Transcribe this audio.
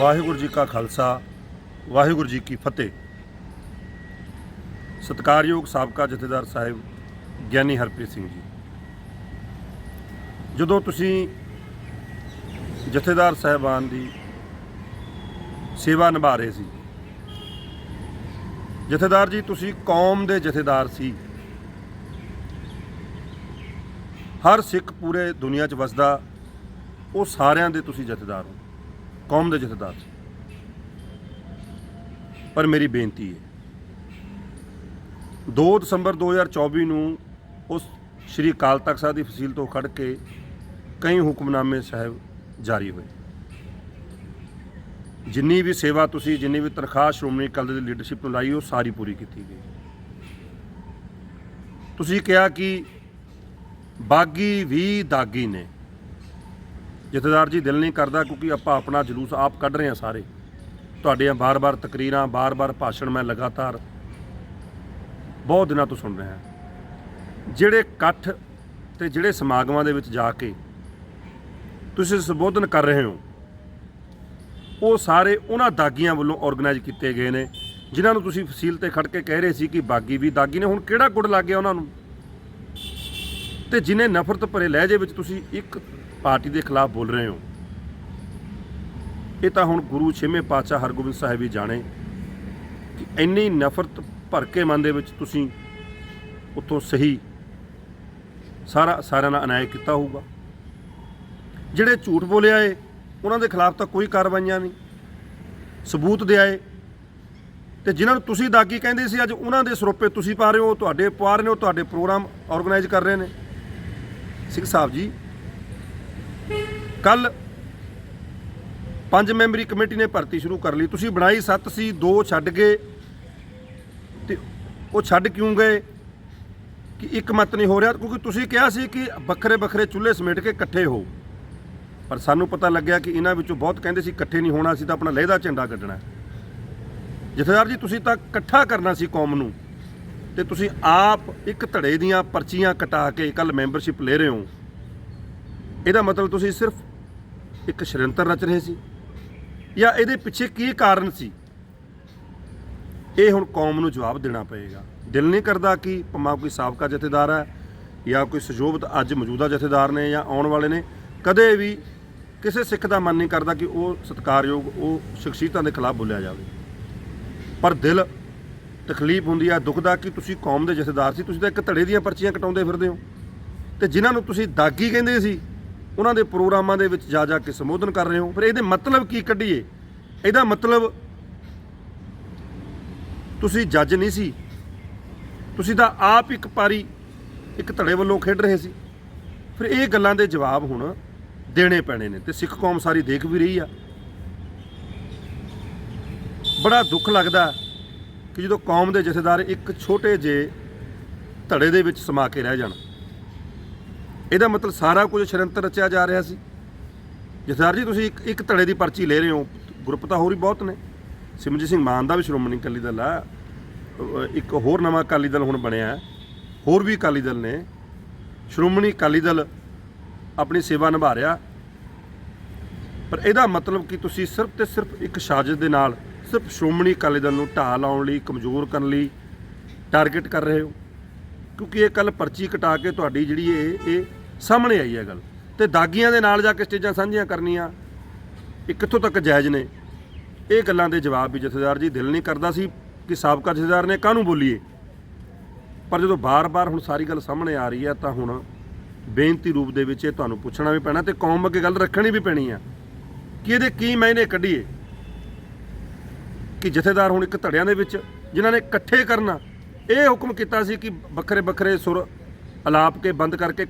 ਵਾਹਿਗੁਰੂ ਜੀ ਕਾ ਖਾਲਸਾ, ਵਾਹਿਗੁਰੂ ਜੀ ਕੀ ਫਤਿਹ। ਸਤਿਕਾਰਯੋਗ ਸਾਬਕਾ ਜਥੇਦਾਰ ਸਾਹਿਬ ਗਿਆਨੀ ਹਰਪ੍ਰੀਤ ਸਿੰਘ ਜੀ। ਜਦੋਂ ਤੁਸੀਂ ਜਥੇਦਾਰ ਸਾਹਿਬਾਨ ਦੀ ਸੇਵਾ ਨਿਭਾ ਰਹੇ ਸੀ, ਜਥੇਦਾਰ ਜੀ, ਤੁਸੀਂ ਕੌਮ ਦੇ ਜਥੇਦਾਰ ਸੀ। ਹਰ ਸਿੱਖ ਪੂਰੇ ਦੁਨੀਆ 'ਚ ਵਸਦਾ, ਉਹ ਸਾਰਿਆਂ ਦੇ ਤੁਸੀਂ ਜਥੇਦਾਰ ਹੋ। ਕੌਮ ਦੇ ਜਥੇਦਾਰ ਸੀ। ਪਰ ਮੇਰੀ ਬੇਨਤੀ ਹੈ 2 ਦਸੰਬਰ 2024 ਨੂੰ ਉਸ ਸ਼੍ਰੀ ਅਕਾਲ ਤਖਤ ਸਾਹਿਬ ਦੀ ਫਸੀਲ ਤੋਂ ਖੜ ਕੇ ਕਈ ਹੁਕਮਨਾਮੇ ਸਾਹਿਬ ਜਾਰੀ ਹੋਏ। ਜਿੰਨੀ ਵੀ ਸੇਵਾ ਤੁਸੀਂ, ਜਿੰਨੀ ਵੀ ਤਨਖਾਹ ਸ਼੍ਰੋਮਣੀ ਅਕਾਲੀ ਦਲ ਦੀ ਲੀਡਰਸ਼ਿਪ ਨੂੰ ਲਾਈ, ਉਹ ਸਾਰੀ ਪੂਰੀ ਕੀਤੀ ਗਈ। ਤੁਸੀਂ ਕਿਹਾ ਕਿ ਬਾਗੀ ਵੀ ਦਾਗੀ ਨੇ। ਜਥੇਦਾਰ ਜੀ, ਦਿਲ ਨਹੀਂ ਕਰਦਾ ਕਿਉਂਕਿ ਆਪਾਂ ਆਪਣਾ ਜਲੂਸ ਆਪ ਕੱਢ ਰਹੇ ਹਾਂ ਸਾਰੇ। ਤੁਹਾਡੀਆਂ ਬਾਰ-ਬਾਰ ਤਕਰੀਰਾਂ ਬਾਰ-ਬਾਰ ਭਾਸ਼ਣ ਮੈਂ ਲਗਾਤਾਰ ਬਹੁਤ ਦਿਨਾਂ ਤੋਂ ਸੁਣ ਰਿਹਾ ਜਿਹੜੇ ਇਕੱਠ ਤੇ ਜਿਹੜੇ ਸਮਾਗਮਾਂ ਦੇ ਵਿੱਚ ਜਾ ਕੇ ਤੁਸੀਂ ਸੰਬੋਧਨ ਕਰ ਰਹੇ ਹੋ, ਉਹ ਸਾਰੇ ਉਹਨਾਂ ਦਾਗੀਆਂ ਵੱਲੋਂ ਆਰਗੇਨਾਈਜ਼ ਕੀਤੇ ਗਏ ਨੇ, ਜਿਨ੍ਹਾਂ ਨੂੰ ਤੁਸੀਂ ਫਸੀਲ ਤੇ ਖੜ ਕੇ ਕਹਿ ਰਹੇ ਸੀ ਕਿ ਬਾਗੀ ਵੀ ਦਾਗੀ ਨੇ, ਹੁਣ ਕਿਹੜਾ ਗੁੜ ਲੱਗ ਗਿਆ ਉਹਨਾਂ ਨੂੰ? ਤੇ ਜਿਨੇ ਨਫ਼ਰਤ ਭਰੇ ਲਹਿਜੇ ਵਿੱਚ ਤੁਸੀਂ ਇੱਕ ਪਾਰਟੀ ਦੇ ਖਿਲਾਫ ਬੋਲ ਰਹੇ ਹੋ। ਇਹ ਤਾਂ ਹੁਣ ਗੁਰੂ ਛੇਵੇਂ ਪਾਤਸ਼ਾਹ ਹਰਗੋਬਿੰਦ ਸਾਹਿਬ ਹੀ ਜਾਣੇ ਕਿ ਇੰਨੀ ਨਫ਼ਰਤ ਭਰ ਕੇ ਮਨ ਦੇ ਵਿੱਚ ਤੁਸੀਂ ਉੱਥੋਂ ਸਹੀ ਸਾਰਾ ਸਾਰਿਆਂ ਨਾਲ ਅਨਾਇ ਕੀਤਾ ਹੋਊਗਾ। ਜਿਹੜੇ ਝੂਠ ਬੋਲਿਆ ਏ, ਉਹਨਾਂ ਦੇ ਖਿਲਾਫ ਤਾਂ ਕੋਈ ਕਾਰਵਾਈਆਂ ਨਹੀਂ। ਸਬੂਤ ਦੇ ਆਏ ਤੇ ਜਿਨ੍ਹਾਂ ਨੂੰ ਤੁਸੀਂ ਦਾਗੀ ਕਹਿੰਦੇ ਸੀ, ਅੱਜ ਉਹਨਾਂ ਦੇ ਸਰੋਪੇ ਤੁਸੀਂ ਪਾ ਰਹੇ ਹੋ ਤੁਹਾਡੇ ਪਾ ਰਹੇ ਨੇ ਤੁਹਾਡੇ ਪ੍ਰੋਗਰਾਮ ਆਰਗੇਨਾਈਜ਼ ਕਰ ਰਹੇ ਨੇ। ਸਿੰਘ ਸਾਹਿਬ ਜੀ ਕੱਲ ਪੰਜ ਮੈਂਬਰੀ ਕਮੇਟੀ ਨੇ ਭਰਤੀ ਸ਼ੁਰੂ ਕਰ ਲਈ। ਤੁਸੀਂ ਬਣਾਈ ਸੱਤ ਸੀ, ਦੋ ਛੱਡ ਗਏ। ਤੇ ਉਹ ਛੱਡ ਕਿਉਂ ਗਏ? ਕਿ ਇੱਕ ਮਤ ਨਹੀਂ ਹੋ ਰਿਹਾ, ਕਿਉਂਕਿ ਤੁਸੀਂ ਕਿਹਾ ਸੀ ਕਿ ਵੱਖਰੇ ਵੱਖਰੇ ਚੁੱਲ੍ਹੇ ਸਮੇਟ ਕੇ ਇਕੱਠੇ ਹੋ। ਪਰ ਸਾਨੂੰ ਪਤਾ ਲੱਗਿਆ ਕਿ ਇਹਨਾਂ ਵਿੱਚੋਂ ਬਹੁਤ ਕਹਿੰਦੇ ਸੀ ਇਕੱਠੇ ਨਹੀਂ ਹੋਣਾ ਸੀ ਤਾਂ ਆਪਣਾ ਲਹਿਦਾ ਝੰਡਾ ਕੱਢਣਾ। ਜਥੇਦਾਰ ਜੀ, ਤੁਸੀਂ ਤਾਂ ਇਕੱਠਾ ਕਰਨਾ ਸੀ ਕੌਮ ਨੂੰ। ਤੇ ਤੁਸੀਂ ਆਪ ਇੱਕ ਧੜੇ ਦੀਆਂ ਪਰਚੀਆਂ ਕਟਾ ਕੇ ਕੱਲ ਮੈਂਬਰਸ਼ਿਪ ਲੈ ਰਹੇ ਹੋ। ਇਹਦਾ ਮਤਲਬ ਤੁਸੀਂ ਸਿਰਫ ਇੱਕ ਸ਼ਰੰਤਰ ਰਚ ਰਹੇ ਸੀ ਜਾਂ ਇਹਦੇ ਪਿੱਛੇ ਕੀ ਕਾਰਨ ਸੀ? ਇਹ ਹੁਣ ਕੌਮ ਨੂੰ ਜਵਾਬ ਦੇਣਾ ਪਏਗਾ। ਦਿਲ ਨਹੀਂ ਕਰਦਾ ਕਿ ਭਾਵੇਂ ਕੋਈ ਸਾਬਕਾ ਜਥੇਦਾਰ ਹੈ ਜਾਂ ਕੋਈ ਸੁਜੋਬਤ ਅੱਜ ਮੌਜੂਦਾ ਜਥੇਦਾਰ ਨੇ ਜਾਂ ਆਉਣ ਵਾਲੇ ਨੇ। ਕਦੇ ਵੀ ਕਿਸੇ ਸਿੱਖ ਦਾ ਮਨ ਨਹੀਂ ਕਰਦਾ ਕਿ ਉਹ ਸਤਿਕਾਰਯੋਗ, ਉਹ ਸ਼ਖਸੀਅਤਾਂ ਦੇ ਖਿਲਾਫ ਬੋਲਿਆ ਜਾਵੇ। ਪਰ ਦਿਲ ਤਕਲੀਫ ਹੁੰਦੀ ਆ, ਦੁਖਦਾ ਕਿ ਤੁਸੀਂ ਕੌਮ ਦੇ ਜਥੇਦਾਰ ਸੀ, ਤੁਸੀਂ ਤਾਂ ਇੱਕ ਧੜੇ ਦੀਆਂ ਪਰਚੀਆਂ ਕਟਾਉਂਦੇ ਫਿਰਦੇ ਹੋ। ਤੇ ਜਿਨ੍ਹਾਂ ਨੂੰ ਤੁਸੀਂ ਦਾਗੀ ਕਹਿੰਦੇ ਸੀ ਉਹਨਾਂ ਦੇ ਪ੍ਰੋਗਰਾਮਾਂ ਦੇ ਵਿੱਚ ਜਾ ਜਾ ਕੇ ਸੰਬੋਧਨ ਕਰ ਰਹੇ ਹੋ। ਫਿਰ ਇਹਦੇ ਮਤਲਬ ਕੀ ਕੱਢੀਏ? ਇਹਦਾ ਮਤਲਬ ਤੁਸੀਂ ਜੱਜ ਨਹੀਂ ਸੀ। ਤੁਸੀਂ ਤਾਂ ਆਪ ਇੱਕ ਪਾਰੀ, ਇੱਕ ਧੜੇ ਵੱਲੋਂ ਖੇਡ ਰਹੇ ਸੀ। ਫਿਰ ਇਹ ਗੱਲਾਂ ਦੇ ਜਵਾਬ ਹੁਣ ਦੇਣੇ ਪੈਣੇ ਨੇ ਤੇ ਸਿੱਖ ਕੌਮ ਸਾਰੀ ਦੇਖ ਵੀ ਰਹੀ ਆ। ਬੜਾ ਦੁੱਖ ਲੱਗਦਾ ਕਿ ਜਦੋਂ ਕੌਮ ਦੇ ਜਥੇਦਾਰ ਇੱਕ ਛੋਟੇ ਜਿਹੇ ਧੜੇ ਦੇ ਵਿੱਚ ਸਮਾ ਕੇ ਰਹਿ ਜਾਣ। ਇਹਦਾ ਮਤਲਬ ਸਾਰਾ ਕੁਝ ਸ਼ਰੰਤਰ ਰਚਿਆ ਜਾ ਰਿਹਾ ਸੀ। ਜਥੇਦਾਰ ਜੀ, ਤੁਸੀਂ ਇੱਕ ਇੱਕ ਧੜੇ ਦੀ ਪਰਚੀ ਲੈ ਰਹੇ ਹੋ। ਗਰੁੱਪ ਤਾਂ ਹੋਰ ਵੀ ਬਹੁਤ ਨੇ। ਸਿਮਰਜੀਤ ਸਿੰਘ ਮਾਨ ਦਾ ਵੀ ਸ਼੍ਰੋਮਣੀ ਅਕਾਲੀ ਦਲ ਆ। ਇੱਕ ਹੋਰ ਨਵਾਂ ਅਕਾਲੀ ਦਲ ਹੁਣ ਬਣਿਆ ਹੋਰ ਵੀ ਅਕਾਲੀ ਦਲ ਨੇ। ਸ਼੍ਰੋਮਣੀ ਅਕਾਲੀ ਦਲ ਆਪਣੀ ਸੇਵਾ ਨਿਭਾ ਰਿਹਾ। ਪਰ ਇਹਦਾ ਮਤਲਬ ਕਿ ਤੁਸੀਂ ਸਿਰਫ ਤੇ ਸਿਰਫ ਇੱਕ ਸਾਜ਼ਿਸ਼ ਦੇ ਨਾਲ ਸਿਰਫ ਸ਼੍ਰੋਮਣੀ ਅਕਾਲੀ ਦਲ ਨੂੰ ਢਾਹ ਲਾਉਣ ਲਈ, ਕਮਜ਼ੋਰ ਕਰਨ ਲਈ ਟਾਰਗੇਟ ਕਰ ਰਹੇ ਹੋ? ਕਿਉਂਕਿ ਇਹ ਕੱਲ ਪਰਚੀ ਕਟਾ ਕੇ ਤੁਹਾਡੀ ਜਿਹੜੀ ਇਹ ਇਹ ਸਾਹਮਣੇ ਆਈ ਹੈ ਗੱਲ। ਤੇ ਦਾਗੀਆਂ ਦੇ ਨਾਲ ਜਾ ਕੇ ਸਟੇਜਾਂ ਸਾਂਝੀਆਂ ਕਰਨੀਆਂ, ਇਹ ਕਿੱਥੋਂ ਤੱਕ ਜਾਇਜ਼ ਨੇ? ਇਹ ਗੱਲਾਂ ਦੇ ਜਵਾਬ ਵੀ ਜਥੇਦਾਰ ਜੀ ਦਿਲ ਨਹੀਂ ਕਰਦਾ ਸੀ ਕਿ ਸਾਬਕਾ ਜਥੇਦਾਰ ਨੇ ਕਾਹਨੂੰ ਬੋਲੀਏ। ਪਰ ਜਦੋਂ ਬਾਰ-ਬਾਰ ਹੁਣ ਸਾਰੀ ਗੱਲ ਸਾਹਮਣੇ ਆ ਰਹੀ ਹੈ, ਤਾਂ ਹੁਣ ਬੇਨਤੀ ਰੂਪ ਦੇ ਵਿੱਚ ਇਹ ਤੁਹਾਨੂੰ ਪੁੱਛਣਾ ਵੀ ਪੈਣਾ ਤੇ ਕੌਮ ਅੱਗੇ ਗੱਲ ਰੱਖਣੀ ਵੀ ਪੈਣੀ ਆ। ਕਿ ਇਹਦੇ ਕੀ ਮਾਇਨੇ ਕੱਢੀਏ? ਕਿ ਜਥੇਦਾਰ ਹੁਣ ਇੱਕ ਧੜਿਆਂ ਦੇ ਵਿੱਚ, ਜਿਨ੍ਹਾਂ ਨੇ ਇਕੱਠੇ ਕਰਨਾ, ਇਹ ਹੁਕਮ ਕੀਤਾ ਸੀ ਕਿ ਵੱਖਰੇ ਵੱਖਰੇ ਸੁਰ ਅਲਾਪ ਕੇ ਬੰਦ ਕਰਕੇ